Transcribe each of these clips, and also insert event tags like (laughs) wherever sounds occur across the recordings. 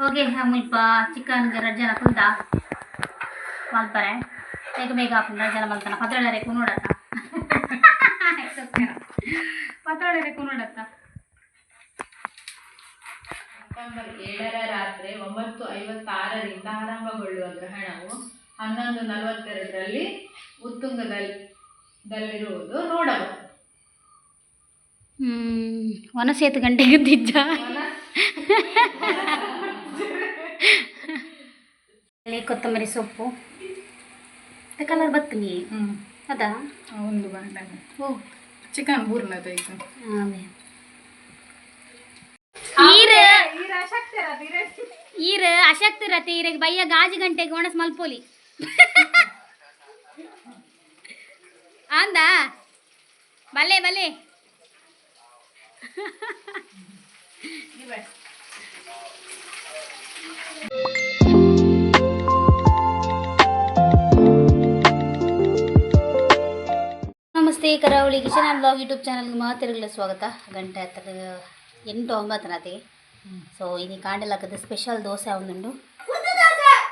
ಹೋಗಿ ಮುಲ್ಪ ಚಿಕನ್ಗೆ ರಜ್ಜನ ಕುಂದ ಮಲ್ಪರೆ ಬೇಗ ಬೇಗ ಹಾಕೊಂಡು ರಜ್ಜನ ಮಲ್ತಾನ. ನೋಡತ್ತ ಪತ್ರೊಳೆ (laughs) ಪತ್ರೊಳರೆ ನೋಡತ್ತ ಸೆಪ್ಟೆಂಬರ್ ಏಳರ ರಾತ್ರಿ ಒಂಬತ್ತು ಐವತ್ತಾರರಿಂದ ಆರಂಭಗೊಳ್ಳುವ ಗ್ರಹಣವು ಹನ್ನೊಂದು ನಲವತ್ತೆರಡರಲ್ಲಿ ಉತ್ತುಂಗದಲ್ಲಿರುವುದು ದಲ್ಲಿರುವುದು ನೋಡಬಹುದು. ಹ್ಮ್ ಒನಸೇತು ಗಂಟೆಗೆ ತಿಜ್ಜ ಅಲ್ಲಿ ಕೊತ್ತಂಬರಿ ಸೊಪ್ಪು. ಕಲರ್ ಬತ್ತೀನಿ. ಹ್ಮ್. ಅದಾ? ಒಂದು ಬಾಂಡನೆ ಓ ಚಿಕನ್ ಬೂರ್ನದ ಆಮೆ ಈರ ಈರ ಅಶಕ್ತ ರತಿ ಈರೆಗ್ ಬಯ್ಯ ಗಾಜು ಗಂಟೆಗೆ ಒಣಸ್ ಮಲ್ಪೋಲಿ. ಅಂದ? ಬಲೆ ಬಲೆ ನಮಸ್ತೆ ಕರಾವಳಿ ಕಿಶನ್ ಆ್ಯಂಡ್ ಬ್ಲಾಗ್ ಯೂಟ್ಯೂಬ್ ಚಾನಲ್ಗೆ ಮಾತಿರಲಿಲ್ಲ ಸ್ವಾಗತ. ಗಂಟೆ ಹತ್ತಿರ ಎಂಟು ಒಂಬತ್ತು ರಾತ್ರಿ. ಸೊ ಇನ್ನು ಹಾಕಿದ ಸ್ಪೆಷಲ್ ದೋಸೆ ಒಂದುಂಡು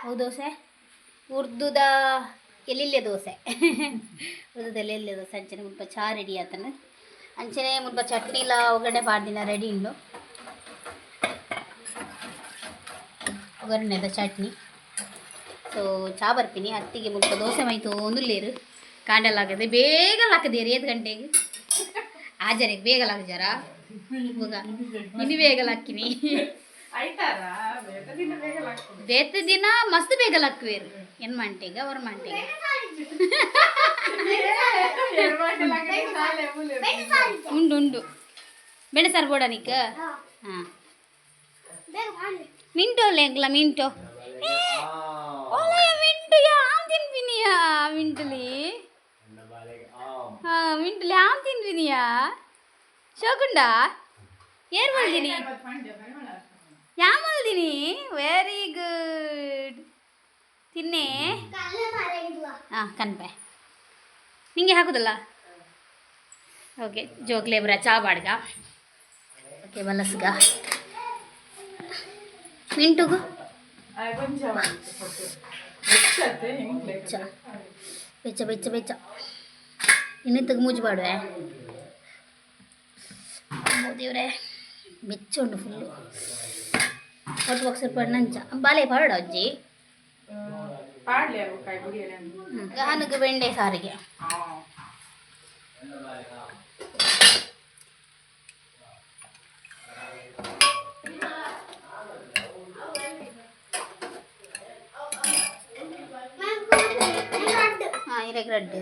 ಹೌದು ದೋಸೆ? ಉರ್ದುದ ಎಲ್ಲಿಲ್ಲೇ ದೋಸೆ? ಉರ್ದುದ ಎಲ್ಲೆಲ್ಲೇ ದೋಸೆ? ಅಂಚನೆ ಮುಲ್ಪ ಚಾ ರೆಡಿ ಆತನ. ಅಂಚನೆ ಮುಲ್ಪ ಚಟ್ನಿ ಇಲ್ಲ, ಒಗ್ಗರಣೆ ಪಾಡ್ದಿನ ರೆಡಿ ಉಂಡು. ಒಗ್ಗರಣೆದ ಚಟ್ನಿ. ಸೊ ಚಾ ಬರ್ತೀನಿ. ಅತ್ತಿಗೆ ಮುಲ್ಪ ದೋಸೆ ಮೈ ಒಂದುಲ್ಲೇರು ಕಾಂಡೆಲ್ಲ ಹಾಕಿದೆ ಬೇಗ ಹಾಕಿದೀರಿ ಐದು ಗಂಟೆಗೆ. ಆಜರಿಗೆ ಬೇಗ ಹಾಕಿದಾರ ಹೋಗ. ಇನ್ನು ಬೇಗ ಹಾಕಿನಿ ಬೇತ ದಿನ ಮಸ್ತ್ ಬೇಗ ಹಾಕುವೇರು ಎನ್ ಮಂಟೆಗೆ ಅವ್ರ ಮಂಟೆಗೆ ಉಂಡು ಉಂಡು. ಬೆಳೆ ಸಾರು ಬೋಡ ನಿಕ್ಕ ಮಿಂಟೋ ಮಿಂಟು. ಮಿಂಟೋ ಮಿಂಟು ತಿನ್ಪಿನಿಯಾ ಮಿಂಟುಲಿ? ಹಾ ಲ್ಯಾಮ್ ತಿನ್ಪಿನಿಯಾ ಶೋಕುಂಡ? ಏನ್ ಮಾಡಿದೀನಿ? ಯಾ ಮಾಡಿದೀನಿ? ವೆರಿ ಗುಡ್ ತಿನ್ನೇ? ಹಾಂ ಕನ್ಪೆ ನಿಂಗೆ ಹಾಕುದಲ್ಲ? ಓಕೆ ಜೋಕ್ಲೆ ಬರ ಚಾ ಬಾಡ್ಗ. ಓಕೆ ಬಲಸ್ಗ ಮಿಂಟುಗು ಬೆಚ್ಚ ಬೆಚ್ಚ ಬೆಚ್ಚ ಇನ್ನಿತ್ತಗೆ ಮೂಜಿ ಬಾಡುವೆ ದೇವ್ರೆ ಬೆಚ್ಚ ಉಂಡು ಫುಲ್ಲು ಒಟ್ಟು ಬಾಕ್ಸ್ ಪಡ್ ನಂಚ ಬಾಲೆ ಪಾಡ ಅಜ್ಜಿ? ಗಾನಗೆ ಬೆಂಡೆ ಸಾರಿಗೆ ಹಾಂ ಇರೆಗ್ ರಡ್ಡ್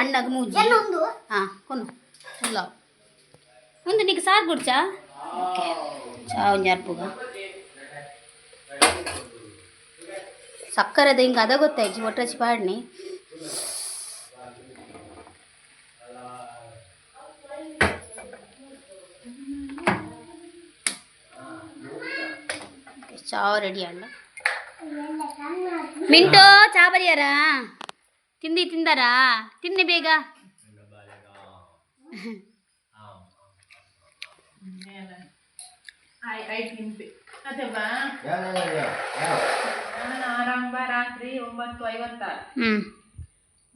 ಅಣ್ಣಗೆ ಮೂಜಿ. ಹಾಂ ಕೊನು. ಇಲ್ಲ ಒಂದು ನೀನು ಸಾರು ಕುಡ್ಚಾ? ಓಕೆ. ಚಾ ಒಂದು ಅರ್ಪುಗ ಸಕ್ಕರೆದ ಹಿಂಗೆ ಅದ ಗೊತ್ತಾಯ್ತು ಒಟ್ಟರಸಿ ಪಾಡ್ನಿ. ಓಕೆ, ಚಾ ರೆಡಿ ಅಲ್ಲ ಮಿಂಟು ಚಾ ಬರಿಯಾರ? ತಿಂದಿ ತಿಂದಾರಾ? ತಿನ್ನಿ ಬೇಗ. ಆರಂಭ ರಾತ್ರಿ ಒಂಬತ್ತು ಐವತ್ತಾರು.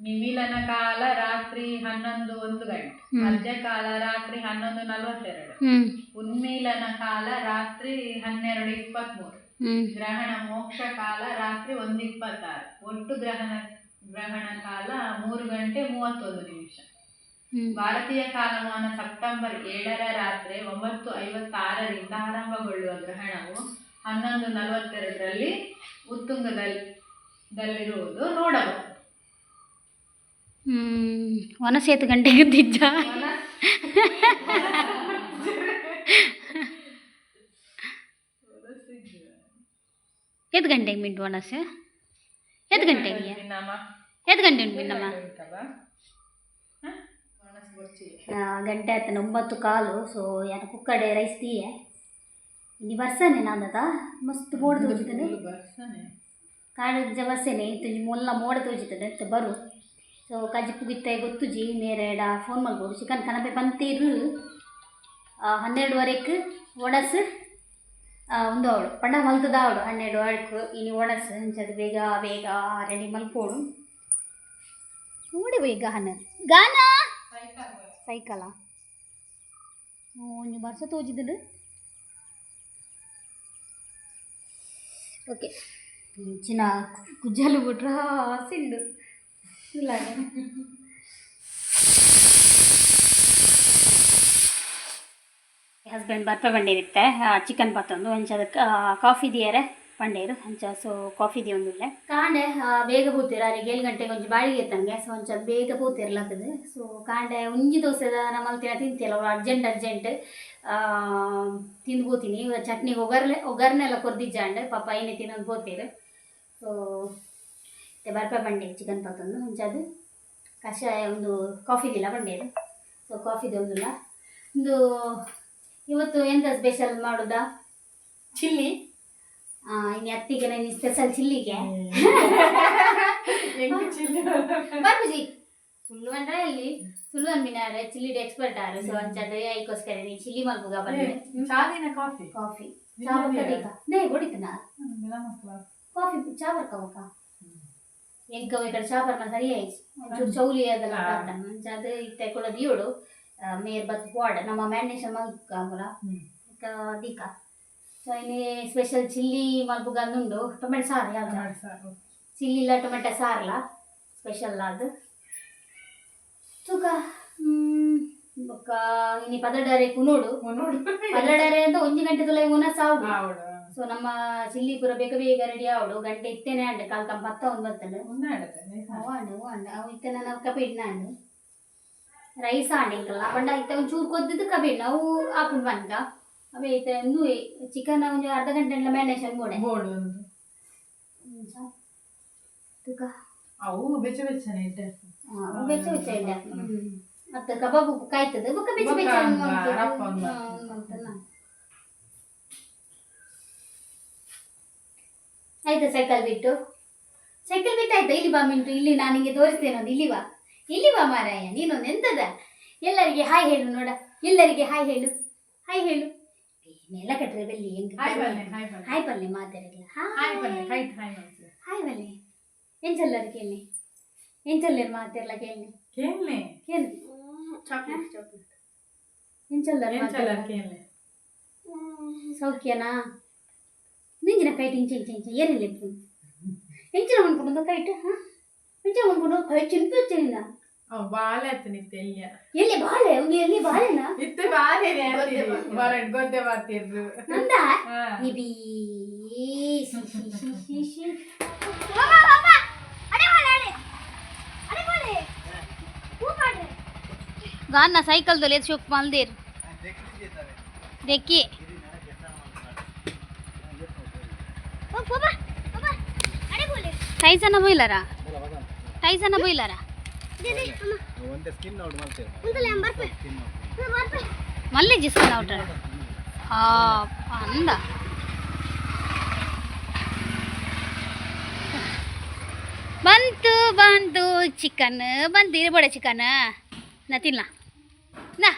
ನಿಮಿಲನ ಕಾಲ ರಾತ್ರಿ ಹನ್ನೊಂದು ಒಂದು ಗಂಟೆ. ಮಧ್ಯ ಕಾಲ ರಾತ್ರಿ ಹನ್ನೊಂದು ನಲವತ್ತೆರಡು. ಉನ್ಮೀಲನ ಕಾಲ ರಾತ್ರಿ ಹನ್ನೆರಡು ಇಪ್ಪತ್ಮೂರು. ಗ್ರಹಣ ಮೋಕ್ಷ ಕಾಲ ರಾತ್ರಿ ಒಂದು ಇಪ್ಪತ್ತಾರು. ಒಟ್ಟು ಗ್ರಹಣ ಗ್ರಹಣ ಕಾಲ ಮೂರು ಗಂಟೆ ಮೂವತ್ತೊಂದು ನಿಮಿಷ. ಭಾರತೀಯ ಕಾಲಮಾನ ಸೆಪ್ಟೆಂಬರ್ ಏಳರ ರಾತ್ರಿ ಒಂಬತ್ತು ಐವತ್ತಾರರಿಂದ ಆರಂಭಗೊಳ್ಳುವ ಗ್ರಹಣವು ಹನ್ನೊಂದು ನಲವತ್ತೆರಡರಲ್ಲಿ ಉತ್ತುಂಗದಲ್ಲಿ ದಲ್ಲಿರುವುದು ನೋಡಬಹುದು. ಹ್ಮ್ ಒನಸೇತು ಗಂಟೆಗೆ ದಿಜ್ಜ ಎತ್ತು ಗಂಟೆಗೆ ಮಿಂಟು ಒನಸೆ ಎದ್ದು ಗಂಟೆಗೆ ಎದ್ ಗಂಟೆ ಉಂಟು ಮಿನ್ನಮ್ಮ ಮನಸ್ಸು ಗಂಟೆ ಆಯ್ತಾನೆ ಒಂಬತ್ತು ಕಾಲು ಸೊ ಯಾರು ಕುಕ್ಕಡೆ ರೈಸ್ ತೀಯೆ. ಇಲ್ಲಿ ಬರ್ಸನೆ ನಾನದ? ಮಸ್ತ್ ಮೋಡ ತೋಜಿತದೆ ಬರ್ಸನೆ. ಕಾಡು ಬರ್ಸೇನೆ ತುಜಿ ಮೊಲ್ಲ ಮೋಡ ತೋಜಿತದೆ ಅಂತ ಬರು. ಸೊ ಕಜ್ಜಿ ಪುಗಿತ್ತೆ ಗೊತ್ತುಜಿ ಮೇರೆಡ ಫೋನ್ ಮಾಡ್ಬೋದು. ಚಿಕನ್ ಕನಪೆ ಬಂತೀರು ಹನ್ನೆರಡುವರೆಗೆ ಒಡಸ್ ಒಂದು ಅವಳು ಪಂಡ ಮಲ್ತದ ಅವಳು ಹನ್ನೆರಡು ಅಳ್ಕು ಇನ್ನು ಒಣಸು ಅಂಚದು ಬೇಗ ಬೇಗ ರೆಡಿ ಮಲ್ಪೋಡು ನೋಡಿ ಬೇಗ ಹನ್ನ ಗಾನ ಸೈಕಲ ಒಂಜಿ ವರ್ಷ ತೋಜಿದ್ರು ಓಕೆ ಚಿನ್ನ ಕುಜ್ಜಲು ಬಿಟ್ರ ಸಿಂಡು ಇಲ್ಲ ಹಸ್ಬೆಂಡ್ ಬರ್ಪ ಬಂಡೇರಿತ್ತೆ ಚಿಕನ್ ಬಾತ್ ಒಂದು ಹಂಚ ಕಾಫಿ ದಿಯರೆ ಪಂಡೇರು ಅಂಚ ಸೊ ಕಾಫಿ ದಿ ಒಂದುಲ್ಲೆ ಕಾಂಡೆ ಬೇಗ ಬೂತಿರ. ಅಲ್ಲಿ ಏಳು ಗಂಟೆಗೆ ಒಂಚು ಬಾಳಿಗೆ ಇತ್ತಂಗೆ ಸೊ ಒಂಚ ಬೇಗ ಪೂತಿರ್ಲತ್ತದು ಸೊ ಕಾಂಡೆ ಒಂಜಿ ದೋಸೆದ ತಿನ್ನ ತಿಂತಿಲ್ಲ ಅವ್ರು ಅರ್ಜೆಂಟ್ ಅರ್ಜೆಂಟ್ ತಿಂದು ಪೋತೀನಿ ಚಟ್ನಿ ಒಗರ್ಲೆ, ಒಗರ್ನೆಲ್ಲ ಕೊರ್ದಿಜ್ಜಾಂಡೆ ಪಾಪ ಏನೇ ತಿನ್ನೋದು ಪೋತೀರು ಸೊ ಬರ್ಪ ಬಂಡೆ ಚಿಕನ್ ಬಾತ್ ಒಂದು ಹಂಚದು ಕಷಾಯ ಒಂದು ಕಾಫಿದಿಲ್ಲ ಬಂಡೇರು ಸೊ ಕಾಫಿದು ಒಂದಿಲ್ಲ. ಒಂದು ಇವತ್ತು ಎಂತ ಸ್ಪೆಷಲ್ ಮಾಡುದಾ? ಚಿಲ್ಲಿ. ಆ, ಇನ್ನು ಅತ್ತಿಗೆ ನಾನು ಸ್ಪೆಷಲ್ ಚಿಲ್ಲಿಗೆ. ಎಂಟು ಚಿಲ್ಲಿ. ಬಾಬುಜಿ ಸುಳ್ಳು ಅಂದ್ರೆ ಅಲ್ಲಿ ಸುಳ್ಳು ಅನ್ಬಿನಾರೆ ಚಿಲ್ಲಿ ಎಕ್ಸ್ಪರ್ಟ್ ಆರು ಸೊ ಅಂಚಾದ್ರೆ ಅದಕ್ಕೋಸ್ಕರ ನೀ ಚಿಲ್ಲಿ ಮಲ್ಪುಗ ಬಂದೆ. ಚಾದಿನ ಕಾಫಿ. ಕಾಫಿ. ಚಾ ಇಲ್ಲ, ಇಲ್ಲ. ಬರ್ಕದೀಗ ನೇ ಹೊಡಿತನ. ಕಾಫಿ ಚಾ ಬರ್ಕವಕ ಎಂಕ ಈ ಕಡೆ ಚಾ ಬರ್ನ ಸರಿ ಆಯ್ತು ಒಂಚೂರು ಚೌಲಿ ಅದೆಲ್ಲ ಹಾಂ. ಬರ್ತಾನೆ ಅಂಚಾದ್ರೆ ಈಗ ತೆಕೊಳ್ಳೋದು ಇವಳು. ಮೇರ್ ಬತ್ ಪೋಡ ನಮ್ಮ ಮ್ಯಾನೇಷನ್ ಮಲ್ಕ ಮುಲ ದೀಕ. ಸೊ ಇನಿ ಸ್ಪೆಷಲ್ ಚಿಲ್ಲಿ ಮಲ್ಪುಗ ಅಂದುಂಡು. ಟೊಮೆಟೊ ಸಾರು ಯಾವ್ದು? ಚಿಲ್ಲಿ ಇಲ್ಲ ಟೊಮೆಟೊ ಸಾರಲ್ಲ ಸ್ಪೆಷಲ್ ಅದು ತೂಕ ಬೊಕ್ಕ ಇನಿ ಪದಡರೆ ಕುನೋಡು ನೋಡು. ಪದಡರೆ ಅಂತ ಒಂಜಿ ಗಂಟೆ ತುಲೆ ಮುನ ಸಾವು ಆವಡು ಸೊ ನಮ್ಮ ಚಿಲ್ಲಿ ಪೂರ ಬೇಗ ಬೇಗ ರೆಡಿ ಆವಡು. ಗಂಟೆ ಇತ್ತೇನೆ ಅಂಡೆ ಕಾಲ್ ಕಂಪ ಪತ್ತ ಒಂದು ಉಂದಾಡತ್ತೆ ಅವು ಅಂಡು ಅವು ಅಂಡು ಇತ್ತೇನೆ ನಾವು ಕಪಿಡ್ನ ಅಂಡು ರೈಸ್ ಆಡಿಕಲ್ಲ ಬಂಡ ಇತ್ತ ಒಂಚೂರು ಕೊದ್ದಿದ್ದು ಕಬೇ ಅವು ಆಪುಂಡು ಬಂದ ಅವೇ ಇತ್ತ ಒಂದು ಚಿಕನ್ ಒಂದು ಅರ್ಧ ಗಂಟೆ ಬೋಡೆ ಬೋರ್ಡ್ ಒಂದು. ತೂಕ ಅವು ಬೆಚ್ಚ ಬೆಚ್ಚನೆ ಇಟ್ಟೆ ಆ, ಬೆಚ್ಚ ಬೆಚ್ಚ ಇಲ್ಲ ಮತ್ತೆ ಕಬಾಬ್ ಕಾಯ್ತದೆ. ಬುಕ್ಕ ಬೆಚ್ಚ ಬೆಚ್ಚ. ಆಯ್ತಾ ಸೈಕಲ್ ಬಿಟ್ಟು? ಸೈಕಲ್ ಬಿಟ್ಟು ಆಯ್ತಾ ಇಲ್ಲಿ ಬಾ ಮಿಂಟು. ಇಲ್ಲಿ ನಾನು ನಿಂಗೆ ತೋರಿಸ್ತೇನೆ ಒಂದು. ಇಲ್ಲಿ ಬಾ. ಇಲ್ಲಿ ಬಾ ಮಾರಾಯ ನೀನೊಂದು ಎಂತದ ಎಲ್ಲರಿಗೆ ಹಾಯ್ ಹೇಳು ನೋಡ ಎಲ್ಲರಿಗೆ ಹಾಯ್ ಹೇಳು ಹಾಯ್ ಹೇಳು ನೆಲ ಕಟ್ರೆ ಬೆಲ್ಲಿ ಹೆಂಗ್ ಹಾಯ್ ಬಲ್ಲೆ ಹಾಯ್ ಬಲ್ಲೆ ಹಾಯ್ ಪಲ್ಲೆ ಮಾತಾಡಿಲ್ಲ ಹಾಯ್ ಬಲ್ಲೆ ಕೈಟ್ ಹಾಯ್ ಬಲ್ಲೆ ಹಾಯ್ ಬಲ್ಲೆ ಎಂಚಲ್ಲರು ಕೇಳಿ ಎಂಚಲ್ಲರು ಮಾತಿರ್ಲ ಕೇಳಿ ಕೇಳ್ನೆ ಕೇಳಿ ಚಾಕ್ಲೇಟ್ ಚಾಕ್ಲೇಟ್ ಎಂಚಲ್ಲರು ಎಂಚಲ್ಲ ಮಾತಾಡ್ಲ? ಕೇಳ್ನೆ ಸೌಖ್ಯನಾ ನಿಂಜಿನ ಕೈಟ್ ಇಂಚ ಇಂಚ ಇಂಚ ಏನಿಲ್ಲ ಇಪ್ಪು ಎಂಚಿನ ಅನ್ಕೊಂಡು ಕೈಟ್ ಹಾಂ ಎಂಚಿನ ಅನ್ಕೊಂಡು ಕೈ ಚಿಂಪು ಚಿನ್ನ ಅವ್ ಬಾಲೆ ಆಯ್ತು ನಿತ್ಯ ಇಲ್ಲಿಯ ಎಲ್ಲಿ ಬಾಳೆ ಒಂದು ಎಲ್ಲಿ ಬಾಳೆನಾ ಇತ್ತೆ ಬಾಲೆ ಬರಡ್ ಗೊದ್ದೆ ಬರ್ತಿದ್ರು ನಂದ ಹಾ. EB she she she she she गाना साइकिल तो ले चुक मंदिर देखिए ಟೈ ಜನ ಬೈಲಾರ ಟೈ ಜನ ಬೈಲಾರ ಒಂದೇ ಸ್ಕಿನ್ ಜಿಸ್ಕಿನ್ ಔಟ್ ಅಂದ. ಬಂತು ಬಂತು ಚಿಕನ್ ಬಂತು ಬಡ ಚಿಕನ್ ನಾ ತಿನ್ನ ನಾ.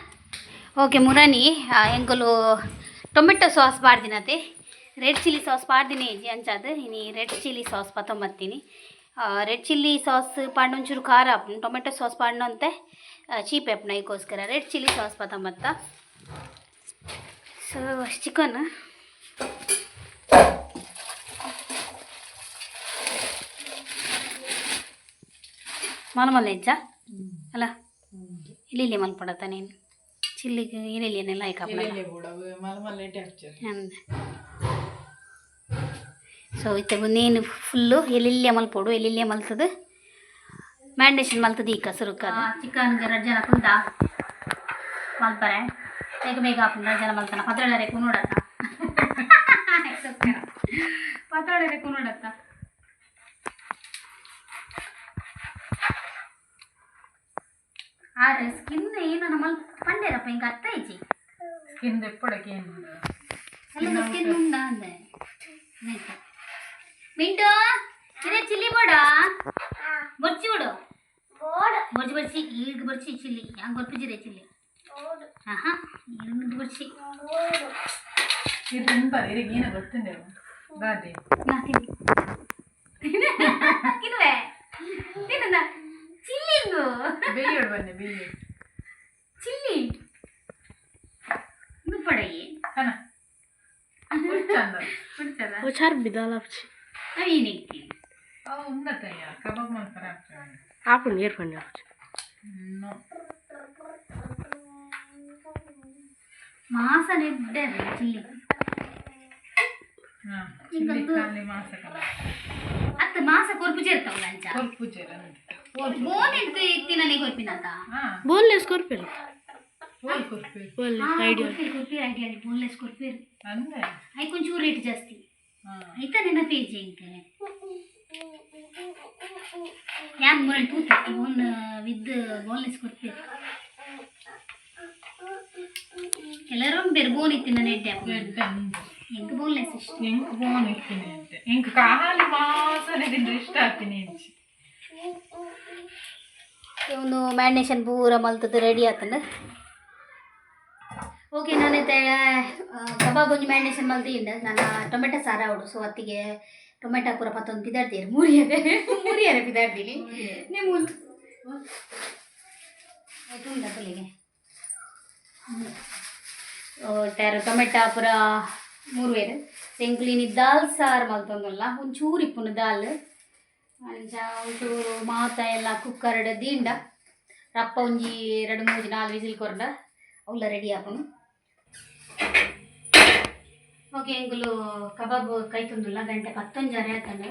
ಓಕೆ ಮುರಾನಿ ಹೆಂಗಲು ಟೊಮೆಟೊ ಸಾಸ್ ಬಾಡ್ದಿನತೆ ರೆಡ್ ಚಿಲ್ಲಿ ಸಾಸ್ ಬಾಡ್ದಿನಿ ಇಜ್ಜಿ ಅಂಚಾದ ಇನ್ನು ರೆಡ್ ಚಿಲ್ಲಿ ಸಾಸ್ ಪತ್ತೊಂಬತ್ತೀನಿ ರೆಡ್ ಚಿಲ್ಲಿ ಸಾಸ್ ಪಾಂಡು ಒಂಚೂರು ಖಾರ ಟೊಮೆಟೊ ಸಾಸ್ ಪಾಂಡು ಅಂತೆ. ಚೀಪ್ ಇದಕ್ಕೋಸ್ಕರ ರೆಡ್ ಚಿಲ್ಲಿ ಸಾಸ್ ಪತ್ತೊಂಬತ್ತ ಸೊ ಚಿಕನ್ ಮಾಲ್ಮಲ್ ಹೆಜ್ಜ ಅಲ್ಲ? ಇಲ್ಲಿ ಇಲ್ಲಿ ಮಲ್ಪಡತ್ತ ನೀನು? ಚಿಲ್ಲಿಗೆ ಏನೆಲ್ಲ ಹಾಕಪ್ಪ? ಸೊ ಇತ್ತೆ ನೀನು ಫುಲ್ಲು ಎಲ್ಲಿಲ್ಲೇ ಮಲ್ಪೋಡು ಎಲ್ಲಿಲ್ಲೇ ಮಲ್ತದು ಮ್ಯಾಂಡೇಶನ್ ಮಲ್ತದ ಈ ಕಸರುಕ್ಕದ ಚಿಕನ್ ಜರ ಜನ ಕುಂದ ಮಲ್ಪರೆ ಬೇಗ ಬೇಗ ಹಾಕೊಂಡು ಜನ ಮಲ್ತಾನ. ಪತ್ರೊಳರೆ ಕುನೋಡತ್ತ ಪತ್ರೊಳರೆ ಕುನೋಡತ್ತ ಆರೆ ಸ್ಕಿನ್ ಏನು ನಮ್ಮ ಪಂಡೇರಪ್ಪ ಹಿಂಗೆ ಅರ್ಥ ಐಜಿ ಸ್ಕಿನ್ ಎಪ್ಪಡಕ್ಕೆ ಏನು ಸ್ಕಿನ್ ಉಂಡ ಅಂದೆ. ಮಿಂಟು ಇದೇ ಚಿಲ್ಲಿ ಬೋಡ ಬೊರ್ಚಿ ಬಿಡು ಬೊರ್ಚಿ ಬೊರ್ಚಿ ಈಗ ಬೊರ್ಚಿ ಚಿಲ್ಲಿ ಹಂಗೆ ಗೊತ್ತಿದ್ದೀರಿ ಚಿಲ್ಲಿ ಆಹಾ ಈಗ ಬೊರ್ಚಿ ಇದು ತುಂಬ ಇರಿಗೆ ಏನೋ ಗೊತ್ತುಂಡೆವು ಬಾದೆ ನಾ ತಿನ್ನು ತಿನ್ನುವೆ ತಿನ್ನ ಚಿಲ್ಲಿಂಗು ಬೇಯೋಡು ಬನ್ನಿ ಬೇಯೋಡು ಚಿಲ್ಲಿ ನುಪ್ಪಡಗಿ ಕನ ಚಂದ ಕೊಡ್ತದ ఆపండి ఇయర్ ఫోన్ ಮಾಸನಿದ್ದೆ ಅತ್ತ ಮಾಸ ಕೊರ್ಪು ಸೇರ್ತಾವ ಲಂಚ ಕೊರ್ಪು ಬೋನ್ ಇಡ್ತು ಇತ್ತಿ ನನಗೆ ಕೊರ್ಪಿನಂತ ಬೋನ್ಲೆಸ್ ಕೊರ್ಪಿರು ಬೋನ್ಲೆಸ್ ಕೊರ್ಪಿರು ಬೋನ್ಲೆಸ್ ಕೊರ್ಪಿರು ಐ ಕೊಂಚೂರು ರೇಟ್ ಜಾಸ್ತಿ ಆಯ್ತಾ ನಿನ್ನ ಪೇಜ್ ಇಂಕ? ಯಾನ್ ಮೂರಲ್ ತೂತ ಬೋನ್ ವಿದ್ ಬೋನ್ಲೆಸ್ ಕೊರ್ಪಿ ಎಲ್ಲರೂ ಬೇರೆ ಬೋನ್ ಇತ್ತಿನ ನೆಡ್ಡೆ ಎಡ್ಡೆ ಎಂಕ ಬೋನ್ಲೆಸ್ ಇಷ್ಟ? ಎಂಕ್ ಬೋನ್ ಇರ್ತೀನಿ ಅಂತೆ ಎಂಕ್ ಕಾಲು ವಾಸನೆ ತಿಂದ್ರೆ ಇಷ್ಟ ಆಗ್ತೀನಿ ಅಂಚಿ ಒಂದು ಮ್ಯಾರಿನೇಷನ್ ಪೂರ ಮಲ್ತದ ರೆಡಿ ಆತಂಡ ಓಕೆ ನಾನೈತೆ ಕಬಾಬ್ ಒಂಜಿ ಮ್ಯಾರಿನೇಷನ್ ಮಲ್ತಿಂಡ ನಾನು ಟೊಮೆಟೊ ಸಾರ ಅವಡು ಸೊ ಅತ್ತಿಗೆ ಟೊಮೆಟೊ ಪೂರ ಪತ್ತೊಂದು ಪಿದಾಡ್ತೀರಿ ಮೂರಿಯರೆ. ಮೂರಿಯರೆ ಪಿದಾಡ್ತೀನಿ. ನಿಮ್ಮ ಉಂಡ ತಲೆಗೆ ಟ್ಯಾರ ಟೊಮೆಟೊ ಪೂರ ಮೂರು ಬೇರೆ ಸೆಂಕ್ಲಿನಿ ದಾಲ್, ಸಾರು ಮಲ್ತೊಂದಲ್ಲ ಒಂಚೂರು ಇಪ್ಪುನ ದಾಲ್. ಅಂಚ ಒಂಚೂರು ಮಾತ ಎಲ್ಲ ಕುಕ್ಕರ್ಡ್ ದೀಂಡ ರಪ್ಪ ಒಂಜಿ ಎರಡು ಮೂರು ನಾಲ್ಕು ವಿಸಿಲ್ ಕೊರ್ಡ ಅವಲ್ಲ ರೆಡಿ ಆಪನು ಓಕೆ ಎಂಗುಲು ಕಬಾಬ್ ಕೈ ತುಂದುಲ್ಲ ಗಂಟೆ ಜನ ಆತಂಡ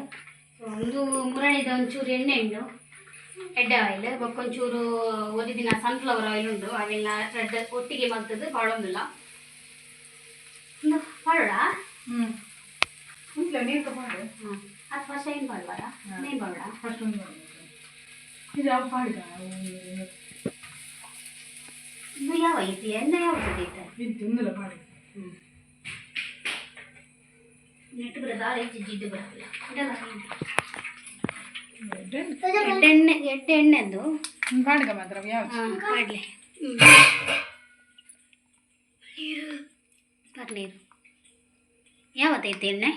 ಒಂದು ಮುರಳಿದ ಒಂಚೂರು ಎಣ್ಣೆ ಉಂಡು. ಎಡ್ಡೆ ಆಯಿಲ್ ಬೊಕ್ಕೊಂಚೂರು ಒಂದು ದಿನ ಸನ್ಫ್ಲವರ್ ಆಯಿಲ್ ಉಂಡು. ಅವೆಲ್ಲ ರೆಡ್ ಒಟ್ಟಿಗೆ ಮಲ್ತದ್ದು ಪಾಡೊಂದಿಲ್ಲ ಪಾಡೋಡ ಹ್ಞೂ ನೀರು ತಗೊಂಡು. ಹಾಂ ಅದು ಫಸ್ಟ್ ಏನು ಬಾಳ್ಬಾರ ನೇನು ಬಾಳ ಫಸ್ಟ್ ಇದು ಯಾವ ಪಾಡಿದ ಇದು ಯಾವ ಐತಿ ಎಣ್ಣೆ ಯಾವ ಐತಿ ಇದು ತಿಂದಿಲ್ಲ ಪಾಡಿ ನೆಟ್ಟು ಬಿಡ ದಾಳ ಹೆಚ್ಚು ಜಿಡ್ಡು ಬರಲ್ಲ ಇದೆಲ್ಲ ಎಡ್ಡೆ ಎಣ್ಣೆ ಅದು ಎಣ್ಣೆದು ಮಾತ್ರ ಯಾವ ಹಾಂ ಕಡಲೆ ನೀರು ನೀರು ಯಾವತ್ತೈತೆ ಎಣ್ಣೆ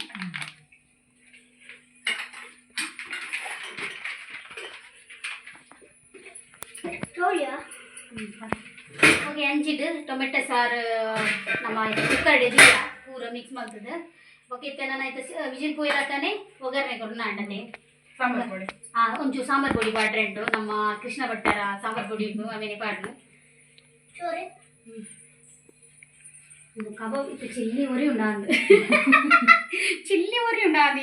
ಓಕೆ ಹಂಚಿಟ್ಟು ಟೊಮೆಟೊ ಸಾರು ನಮ್ಮ ಕುಕ್ಕರ್ ಇದೆಯಲ್ಲ ಪೂರ ಮಿಕ್ಸ್ ಮಾಡ್ತದೆ. ಓಕೆ ಇತ್ತೆ ನಾನು ವಿಜಿನ್ ವಿಜಿಲ್ ಪೋಯಿರತ್ತಾನೆ ಒಗ್ಗರಣೆ ಕೊಡು ನಾಡನೆ ಸಾಂಬಾರ್ ಪುಡಿ. ಆ ಒಂಚೂರು ಸಾಂಬಾರ್ ಪುಡಿ ಪಾಡ್ರೆ ಉಂಟು. ನಮ್ಮ ಕೃಷ್ಣ ಭಟ್ಟರ ಸಾಂಬಾರ್ ಪುಡಿ ಉಂಟು ಆಮೇಲೆ ಪಾಡ್ರು ಇದು ಕಬಾಬ್ ಇತ್ತು ಚಿಲ್ಲಿ ಒರಿ ಉಂಡಾಂದು ಚಿಲ್ಲಿ ಒರಿ ಉಂಡಾಂದು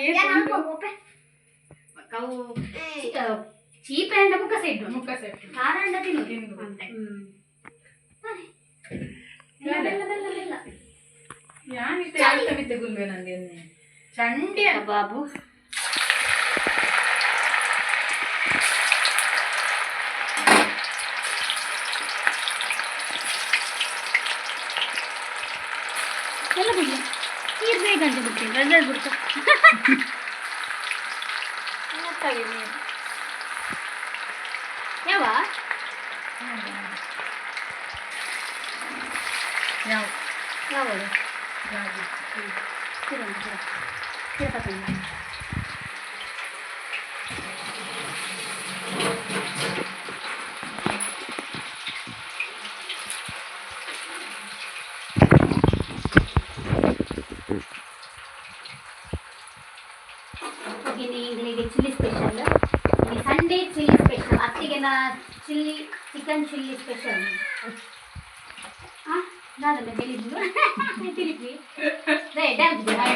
ಕವು ಚೀಪ ಅಂಡ ಮುಖ ಸೈಟ್ ಮುಖ ಸೈಟ್ ಖಾರ ಅಂಡ ತಿನ್ನು ತಿನ್ನು. ಅಂತ ಬೆಲ್ಲ ಬೆಲ್ಲ ಬೆಲ್ಲ ಯಾನಿತ್ತೆ ಆಯ್ತ ಬಿತ್ತೆ ಗುಲ್ವೆ ನಂದು ಎಣ್ಣೆ? ಚಂಡಿ ಅಂತ ಕಬಾಬು ಎಲ್ಲ ಬಿಡಿ. ನೀರು ಬೇಕಂತ ಬಿಡ್ತೀನಿ. ರೆಡ್ ಬಿಡ್ತು. ಯಾವ ಯಾವ? ಯಾವುದು ಯಾವ್ದು? ಇಂಗ್ಲಿಗೆ ಚಿಲ್ಲಿ ಸ್ಪೆಷಲ್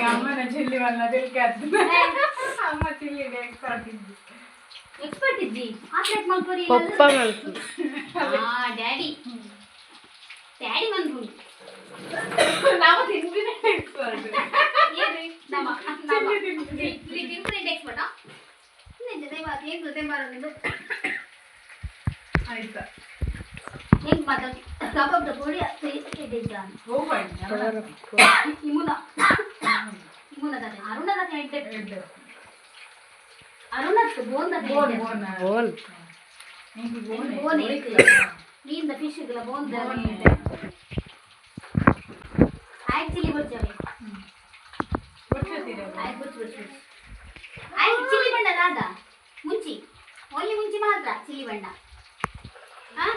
అమ్మన చెల్లి వల్ల తెలికేద్దు అమ్మ చెల్లి ఎక్స్పర్ట్ ఇద్ది ఎక్స్పర్ట్ ఇద్ది ఆట్లెట్ మల్పరి పప్ప మల్పరి ఆ డాడీ. డాడీ మల్పరి నామ తిండి ఎక్స్పర్ట్ ఏది? నామ నామ తిండి తిండి ఎక్స్పర్ట్? నేను జదే బాకి ఏదో తెంబారు నిండు ಆಯ್ತಾ ಬಂದ್ರು ನಾವು ತಿಂದಿನ ಎಕ್ಸ್ಪರ್ಟ್ ಏನ್ರಿ ನಮ್ಮ ನಮ್ಮ ಇಲ್ಲಿ ತಿನ್ಕೊಂಡು ಎಕ್ಸ್ಪರ್ಟ್ ನಿಜ ದೈವ ಏನು ಗೊತ್ತೇ ಬರೋದು ಆಯ್ತಾ ಹೆಂಗ್ ಮಾತಾಡಿ ಕಬಾಬ್ದ ಪುಡಿ ಇದ್ದಿದ್ದ ಹೋಗ್ಬಾರ್ದು ಇಮುನ ಇಮುನದ ಅರುಣದ ಇದ್ದೆ ಅರುಣತ್ ಬೋಂದ ಬೋನ್ ಬೋನ್ बोल ನಿಂಗೆ ಬೋನ್ ಬೋನ್ ಐತೆ. ನೀಂದ ಫಿಶ್ ಬೋಂದ ಬೋನ್ ಆಕ್ಚುಲಿ ಬರ್ಜಾವೆ ಹ್ಮ್. ಆಯ್ತು ಬಿಡ್ಸು ಬಿಡ್ಸು ಬಿಡ್ಸು ಆಯ್ತು ಚಿಲ್ಲಿ ಬಣ್ಣ ರಾಧ ಮುಂಚಿ ಓನ್ಲಿ ಮುಂಚಿ ಮಾತ್ರ ಚಿಲ್ಲಿ ಬಣ್ಣ ಹಾ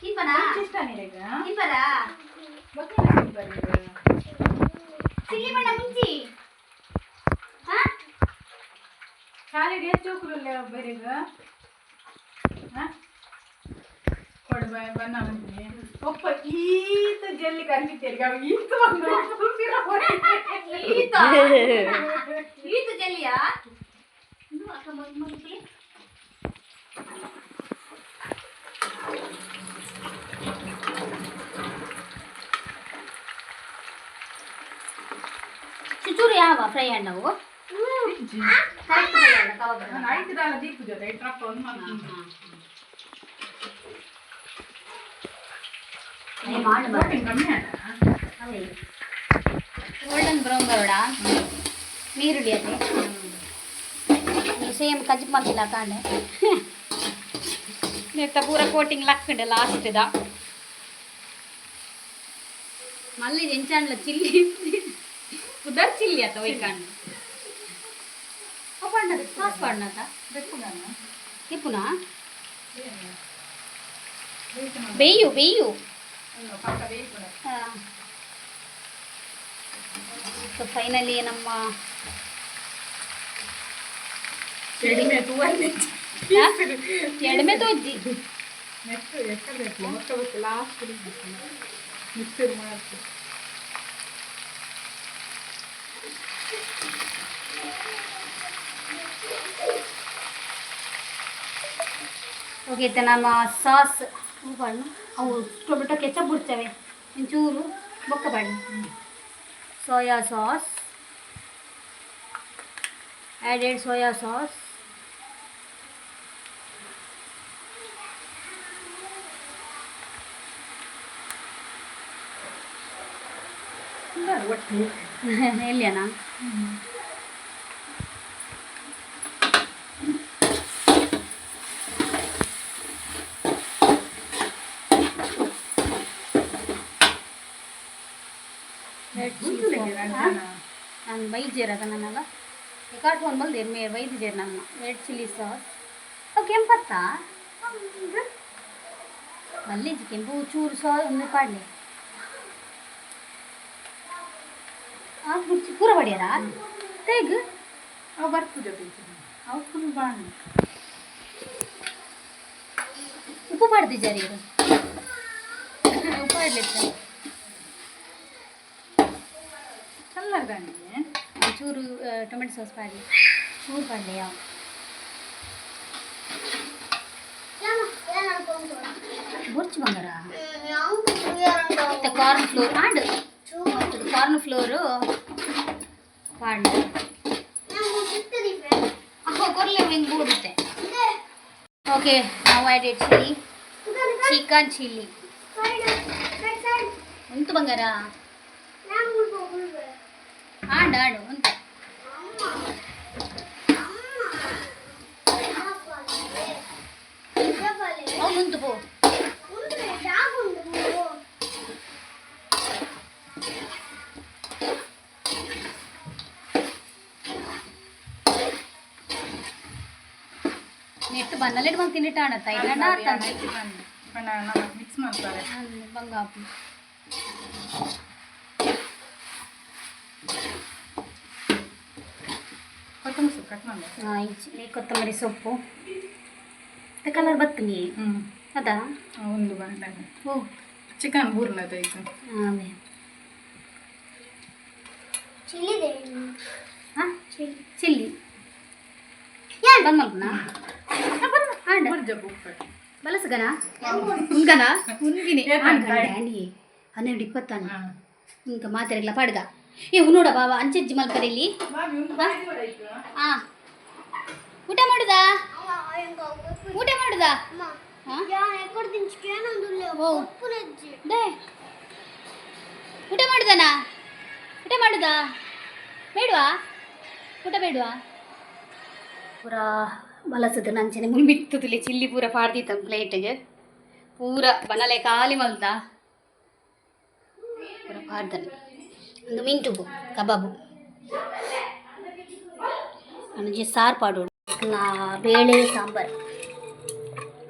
ತಿನ್ಪನಾ ತಿನ್ಪರ ಚಿಲ್ಲಿ ಬಣ್ಣ ಮುಂಚಿ ಹಾ ಶಾಲೆಗೆ ಎಷ್ಟು ಹೋಗ್ರಲ್ಲ ಒಬ್ಬರಿಗೆ ಕೊಡ್ಬ ಬನ್ನ ಬಂದಿನಿ ಒಪ್ಪ ಈತ ಜಲ್ಲಿ ಕರಿತಿರ್ಗ ಈತ ಬಂದು ಈತ ಈತ ಜಲ್ಲಿಯಾ ಇನ್ನು ಅಕ್ಕ ಮೊದ್ಲು ಯಾವ ಫ್ರೈ ಹಣ್ಣವು ಗೋಲ್ಡನ್ ಬ್ರೌನ್ ಬರೋಡ ನೀರುಳ್ಳಿ ಅದೇ ಸೇಮ್ ಕಜ್ಜಿ ಮಾಡ್ತಿಲ್ಲ ಕಾಣೆ ನೆತ್ತ ಪೂರ ಕೋಟಿಂಗ್ ಲಕ್ಕಂಡೆ ಲಾಸ್ಟ್ ಮಲ್ಲಿ ಎಂಚಾಂಡ್ಲ ಚಿಲ್ಲಿ ದರ್ಚಿಲ್ಲಿ ಆತ ಒಯ್ಕಣ್ಣ ಅಪ್ಪಣ್ಣದ ಕಾಸು ಅಣ್ಣದ ತಿಪ್ಪುನ ಬೇಯು ಬೇಯು. ಸೊ ಫೈನಲಿ ನಮ್ಮ ಎಡಮೆ ತೋಜ್ಜಿ ಲಾಸ್ಟ್ ಮಿಕ್ಸರ್ ಮಾಡ್ತೀವಿ ಓಕೆ ಇತ್ತ ನಮ್ಮ ಸಾಸ್ ಬಣ್ಣ ಅವು ಟೊಮೆಟೊ ಕೆಚಪ್ ಬಿಡ್ತೇವೆ ಒಂಚೂರು ಬೊಕ್ಕ ಬಣ್ಣ soya sauce added soya sauce ಒಟ್ಟು ಎಲ್ಲಿಯನಾ ನಾನು. ವೈದ್ ಜೇರದ ನನ್ನಲ್ಲ ಕಾಟ್ ಬಂದು ಮೇ ಜೇರ್ ನನ್ನ ರೆಡ್ ಚಿಲ್ಲಿ ಸಾಸ್. ಅವು ಕೆಂಪತ್ತ? ಮಲ್ಲಿಜಿ ಕೆಂಪು ಚೂರು ಸಾಸ್ ಒಂದು ಪಾಡ್ಲಿ. ಕುರ್ಚಿ ಪೂರ ಬಡಿಯಾರ ತೆಗ್. ಅವು ಬರ್ತದೆ ಅವು ಫುಲ್ ಬಾಣ. ಉಪ್ಪು ಪಾಡ್ದಿದ್ದಾರೆ ಉಪ್ಪು ಪಾಡ್ಲಿತ್ತ ಕಲ್ಲರ್ ದಾಣಿಗೆ ಚೂರು ಟೊಮೆಟೊ ಸಾಸ್ ಪಾಡ್ಲಿ ಚೂರು ಪಾಡ್ಲೆ ಯಾವ ಬೊರ್ಚು ಬಂಗಾರ ಮತ್ತೆ corn flour and corn flour pond ಕೊರ್ಲೆ ಹಿಂಗೆ ಬೂಡುತ್ತೆ ಓಕೆ ನಾವು ಆ್ಯಡೆಡ್ ಚಿಲ್ಲಿ ಚಿಕನ್ ಚಿಲ್ಲಿ ಉಂಟು ಬಂಗಾರ ಆಂಡ್ ಆಡು ಉಂಟು అవును ఉంటు పో ನೆಟ್ಟು ಬನ್ನಲೆಟ್ ಬಂದು ತಿನ್ನಿಟ್ಟಾಣತ್ತ ಈಗ ಮಿಕ್ಸ್ ಮಾಡ್ತಾರೆ ಬಂಗಾಪು ಕೊತ್ತಂಬರಿ ಸೊಪ್ಪು ಕಟ್ ಮಾಡಿ ಕೊತ್ತಂಬರಿ ಸೊಪ್ಪು. ಕಲರ್ ಬತ್ತೀನಿ ಹ್ಞೂ ಅದಾ? ಒಂದು ಬಾಂಡ ಓ ಚಿಕನ್ ಬೂರ್ನದ ಆಮೇಲೆ ಚಿಲ್ಲಿ ಹಾಂ? ಚಿಲ್ಲಿ. ಬಂದ್ ಬುರ್ಜ ಬುಕ್ಕ ಬಲಸಗನ ಉಂಗನ ಉಂಗಿನಿ ಏನ್ ಮಾಡ್ತಾ? ಡ್ಯಾಂಡಿ ಹನ್ನೆರಡು ಇಪ್ಪತ್ತಾನ ಇಂಕ ಮಾತಾಡಲ್ಲ ಪಾಡ್ಗ? ಏ ನೋಡ ಬಾವ ಅಂಚಜ್ಜಿ ಮಲ್ಕರಿಲಿ ಹಾ ಊಟ ಮಾಡುದಾ? ಊಟ ಮಾಡುದಾ? ಊಟ ಮಾಡುದನ? ಊಟ ಮಾಡುದಾ? ಬೇಡವಾ? ಊಟ ಬೇಡವಾ? ಪೂರ ಬಲಸದ ನಂಚನೆ ಮುನ್ಬಿತ್ತುದಿಲ್ಲ ಚಿಲ್ಲಿ ಪೂರ ಪಾಡ್ದಿತ್ತ ಪ್ಲೇಟಿಗೆ. ಪೂರ ಬನಲೆ ಖಾಲಿ ಮಲ್ತ. ಪೂರ ಪಾಡ್ದನು. ಒಂದು ಮಿಂಟು ಕಬಾಬು. ನನಗೆ ಸಾರು ಪಾಡು ನಾ ಬೇಳೆ ಸಾಂಬಾರು.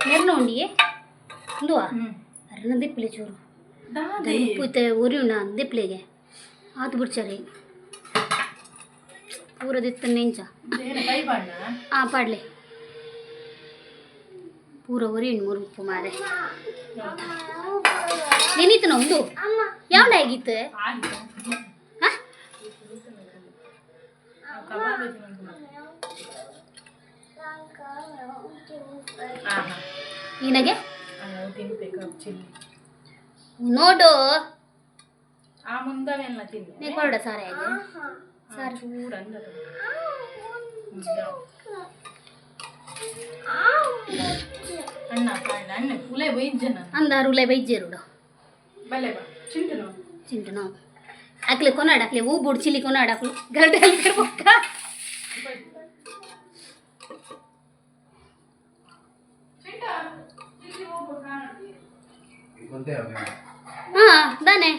ನೆರ್ನ ಉಂಡಿಯೇ ಇಂದುವಾ ಅರ್ನ ದಿಪ್ಪಲೆ ಚೂರು. ಉಪ್ಪು ಇತ್ತೆ ಉರಿ ಉಣ್ಣ ದಿಪ್ಪಲೆಗೆ ಆತು ಬಿಡ್ಚಾರಿ. ಪೂರದಿತ್ತ ನೆಂಚ. ಕೈ ಪಾಡ್ಲಿ ಆ ಪಾಡ್ಲೆ. ಪೂರ ಉರಿ ಉಣ್ಣು ಮೂರು ಉಪ್ಪು ಮಾರೆ. ನೆನೀತು ನಾ ಒಂದು ಯಾವಣ ಆಗಿತ್ತು ಹಾ ನಿನಗೆ ತಿನ್ಬೇಕು ಚಿಲ್ಲಿ ನೋಡು ಆ ಮುಂದವೆಲ್ಲ ತಿನ್ನಿ ನೀ ಕೊರಡ ಸಾರೆ ಆಗಿ ಸಾರು ಚೂರು ಅಂದದ ಅಣ್ಣ ಅಣ್ಣ ಅಣ್ಣ ಪುಲೆ ಬೈಜ್ಜನ ಅಂದಾರು ಉಲೆ ಬೈಜೇರುಡು ಬಲೆ ಬಾ ಚಿಂಟನು ಚಿಂಟು ನಾವು ಅಕ್ಲೆ ಕೊನಾಡ ಅಕ್ಲೆ ಹೂ ಬುಡ್ ಚಿಲ್ಲಿ ಕೊನಾಡ ಅಕ್ಲು ಗರಟೆ ಬೊಕ್ಕ ಒಂದೇ ಹಾ ದಾನೆ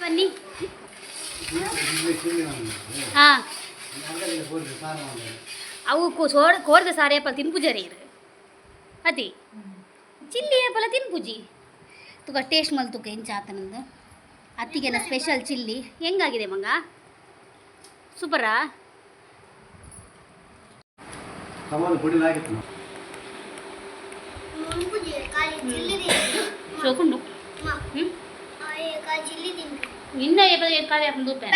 ಬನ್ನಿ. ಹಾ. ಅವು ಸೋರ್ ಕೋರ್ದ ಸಾರೆ ಅಪ್ಪ ತಿನ್ಪುಜರಿ ಅತಿ? ಚಿಲ್ಲಿ ಅಪ್ಪಲ ತಿನ್ಪುಜಿ ತುಕ ಟೇಸ್ಟ್ ಮಲ್ ತುಕ ಹೆಂಚ ಆತನಂದು ಅತ್ತಿಗೆನ ಸ್ಪೆಷಲ್ ಚಿಲ್ಲಿ. ಹೆಂಗಾಗಿದೆ ಮಂಗ? ಸೂಪರಾ? ಕಮಾನು ಕುಡಿಲಾಗಿತ್ತು ಶೋಕುಂಡು ಹ್ಞೂ ನಿನ್ನ ಕಾಲಿ ಹಾಕೊಂಡು ದೂಪೆ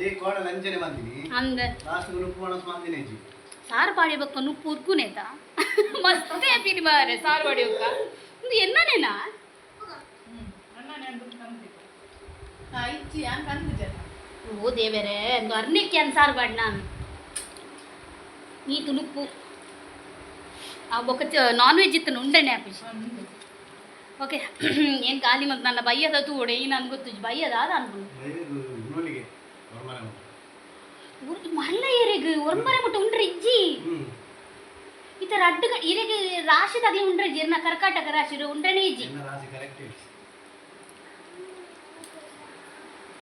ಈ ಕೋಡ ಲಂಚನೆ ಬಂದಿನಿ. ಅಂದ ಲಾಸ್ಟ್ ಉಪ್ಪು ಒಣಸ್ ಬಂದಿನಿ ಜಿ ಸಾರು ಪಾಡಿ ಬಕ್ಕ ನುಪ್ಪು ಉರ್ಕುನೇತ ಮಸ್ತ್ ಹ್ಯಾಪಿನಿ ಮಾರೆ ಸಾರು ಪಾಡಿ ಬಕ್ಕ ಇದು ಎನ್ನನೇನಾ ಅಣ್ಣ ನೆಂದು ಕಂತಿತ್ತು ಹಾ ಇಚ್ಚಿ ಅಂತ ಅಂತಿದ್ದೆ ಓ ದೇವರೇ ಒಂದು ಅರ್ನಿಕ್ಕೆ ಅಂತ ಸಾರು ಪಾಡಿ ನಾನು ನೀ ತುಳುಪ್ಪು ಆ ಬೊಕ್ಕ ನಾನ್ ವೆಜ್ ಇತ್ತು ಉಂಡನೆ ಆಪಿಸ್ ಓಕೆ ಏನು ಖಾಲಿ ಮತ್ತು ನನ್ನ ಬಯ್ಯದ ತೂಡೆ ಈ ನನ್ಗೆ ಗೊತ್ತು ಬಯ್ಯದ ಅದು ಅನ್ಕೊಂಡು ನೂಲಿಗೆ ಹೊರಮನೆ ಉಂಟು. ಮಲ್ಲ ಏರಿಗೆ ಒರಂಬರೆ ಮುಟ್ಟ ಉಂಡ್ರೆ ಇಜ್ಜಿ ಹ್ಮ್ ಈ ಥರ ಅಡ್ಡು ಇರಿಗೆ ರಾಶಿದಾಗಲಿ ಉಂಡ್ರೆ ಇಜ್ಜಿ ನಾ ಕರ್ಕಾಟಕ ರಾಶಿ ಉಂಡ್ರೆನೇ ಇಜ್ಜಿ